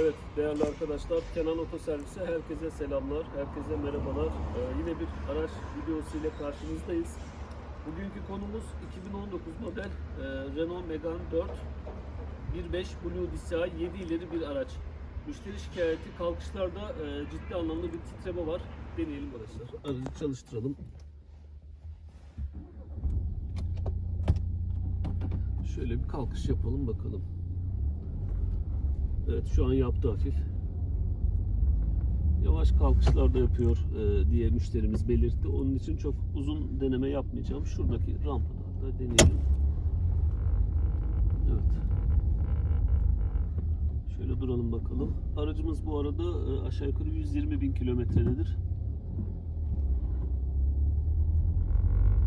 Evet değerli arkadaşlar Kenan Otoservis'e herkese selamlar, herkese merhabalar. Ee, yine bir araç videosu ile karşınızdayız. Bugünkü konumuz 2019 model e, Renault Megane 4 1.5 Blue DCI 7 ileri bir araç. Müşteri şikayeti kalkışlarda e, ciddi anlamda bir titreme var. Deneyelim arkadaşlar. Aracı çalıştıralım. Şöyle bir kalkış yapalım bakalım. Evet şu an yaptı hafif. Yavaş kalkışlar da yapıyor e, diye müşterimiz belirtti. Onun için çok uzun deneme yapmayacağım. Şuradaki rampada da deneyelim. Evet. Şöyle duralım bakalım. Aracımız bu arada e, aşağı yukarı 120 bin kilometrededir.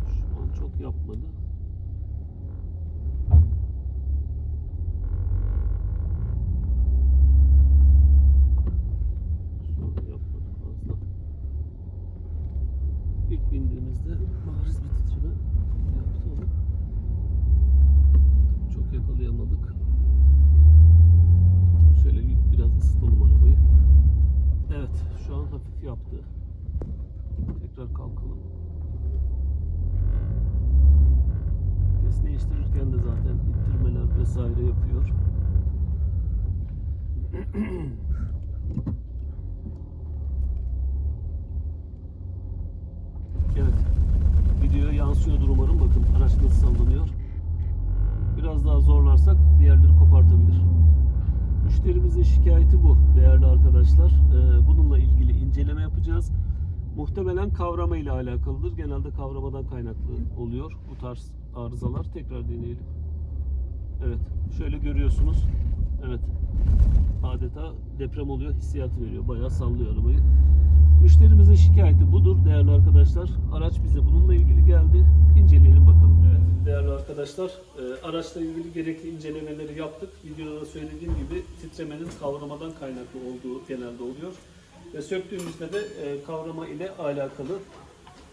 Şu an çok yapmadı. Şu an yapmadı fazla. İlk bindiğimizde bariz bir titreme yaptı ama çok yakalayamadık. Şöyle bir- biraz ısıtalım arabayı. Evet, şu an hafif yaptı. Tekrar kalkalım. Vites değiştirirken de zaten ittirmeler vesaire yapıyor. Evet. Videoya yansıyordur umarım. Bakın araç nasıl sallanıyor. Biraz daha zorlarsak bir yerleri kopartabilir. Müşterimizin şikayeti bu değerli arkadaşlar. Ee, bununla ilgili inceleme yapacağız. Muhtemelen kavrama ile alakalıdır. Genelde kavramadan kaynaklı oluyor bu tarz arızalar. Tekrar deneyelim. Evet. Şöyle görüyorsunuz. Evet. Adeta deprem oluyor. Hissiyatı veriyor. Bayağı sallıyor arabayı. Müşterimizin şikayeti budur değerli arkadaşlar. Araç bize bununla ilgili geldi. İnceleyelim bakalım. Evet değerli arkadaşlar e, araçla ilgili gerekli incelemeleri yaptık. Videoda da söylediğim gibi titremenin kavramadan kaynaklı olduğu genelde oluyor. Ve söktüğümüzde de e, kavrama ile alakalı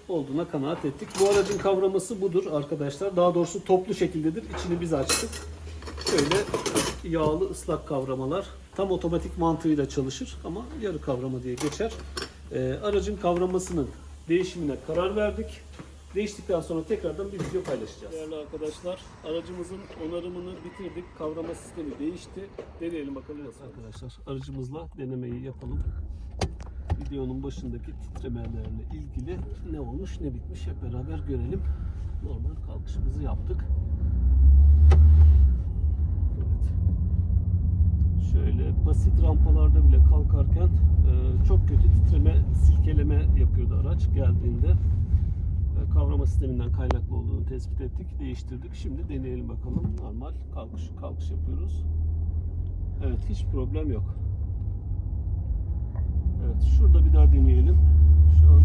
olduğuna kanaat ettik. Bu aracın kavraması budur arkadaşlar. Daha doğrusu toplu şekildedir. İçini biz açtık. Şöyle yağlı ıslak kavramalar. Tam otomatik mantığıyla çalışır ama yarı kavrama diye geçer. Ee, aracın kavramasının değişimine karar verdik. Değiştikten sonra tekrardan bir video paylaşacağız. Değerli arkadaşlar, aracımızın onarımını bitirdik. Kavrama sistemi değişti. Deneyelim bakalım nasıl. Arkadaşlar, aracımızla denemeyi yapalım. Videonun başındaki titremelerle ilgili ne olmuş ne bitmiş hep beraber görelim. Normal kalkışımızı yaptık. Şöyle basit rampalarda bile kalkarken e, çok kötü titreme, silkeleme yapıyordu araç geldiğinde. E, kavrama sisteminden kaynaklı olduğunu tespit ettik, değiştirdik. Şimdi deneyelim bakalım. Normal kalkış kalkış yapıyoruz. Evet, hiç problem yok. Evet, şurada bir daha deneyelim. Şu an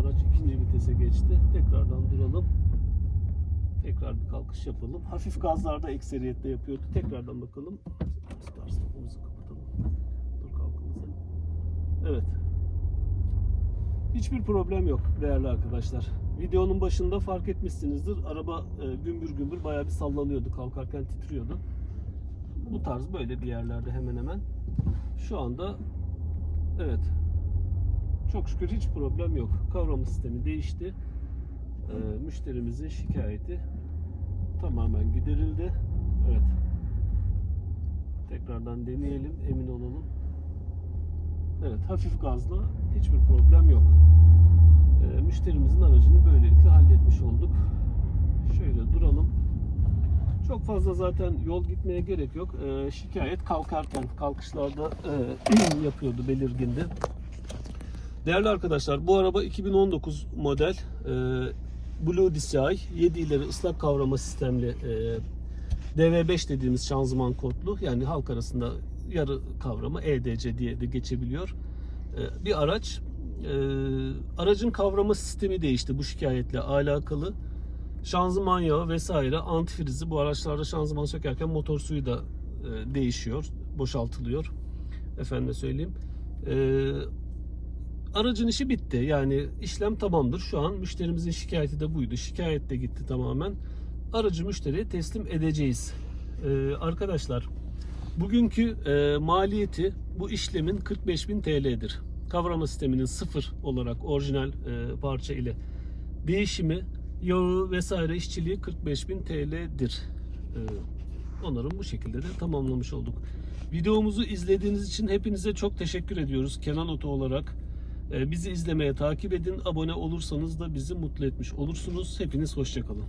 araç ikinci vitese geçti. Tekrardan duralım. Tekrar bir kalkış yapalım. Hafif gazlarda ekseriyetle yapıyordu. Tekrardan bakalım. Startımızı kapatalım. Dur kalkımıza. Evet. Hiçbir problem yok değerli arkadaşlar. Videonun başında fark etmişsinizdir. Araba e, gümbür gümbür bayağı bir sallanıyordu. Kalkarken titriyordu. Bu tarz böyle bir yerlerde hemen hemen. Şu anda evet. Çok şükür hiç problem yok. Kavrama sistemi değişti. Ee, müşterimizin şikayeti tamamen giderildi. Evet. Tekrardan deneyelim, emin olalım. Evet, hafif gazla hiçbir problem yok. Ee, müşterimizin aracını böylelikle halletmiş olduk. Şöyle duralım. Çok fazla zaten yol gitmeye gerek yok. Ee, şikayet kalkarken, kalkışlarda e, yapıyordu, belirgindi. Değerli arkadaşlar bu araba 2019 model e, Blue DCI 7 ileri ıslak kavrama sistemli e, DV5 dediğimiz şanzıman kodlu yani halk arasında yarı kavrama EDC diye de geçebiliyor. E, bir araç e, aracın kavrama sistemi değişti bu şikayetle alakalı. Şanzıman yağı vesaire antifrizi bu araçlarda şanzıman sökerken motor suyu da e, değişiyor, boşaltılıyor. Efendime söyleyeyim. E, aracın işi bitti. Yani işlem tamamdır. Şu an müşterimizin şikayeti de buydu. Şikayet de gitti tamamen. Aracı müşteriye teslim edeceğiz. Ee, arkadaşlar Bugünkü e, maliyeti bu işlemin 45.000 TL'dir. Kavrama sisteminin sıfır olarak orijinal e, parça ile değişimi, yağı vesaire işçiliği 45.000 TL'dir. E, onların bu şekilde de tamamlamış olduk. Videomuzu izlediğiniz için hepinize çok teşekkür ediyoruz Kenan Oto olarak. E, bizi izlemeye takip edin. Abone olursanız da bizi mutlu etmiş olursunuz. Hepiniz hoşçakalın.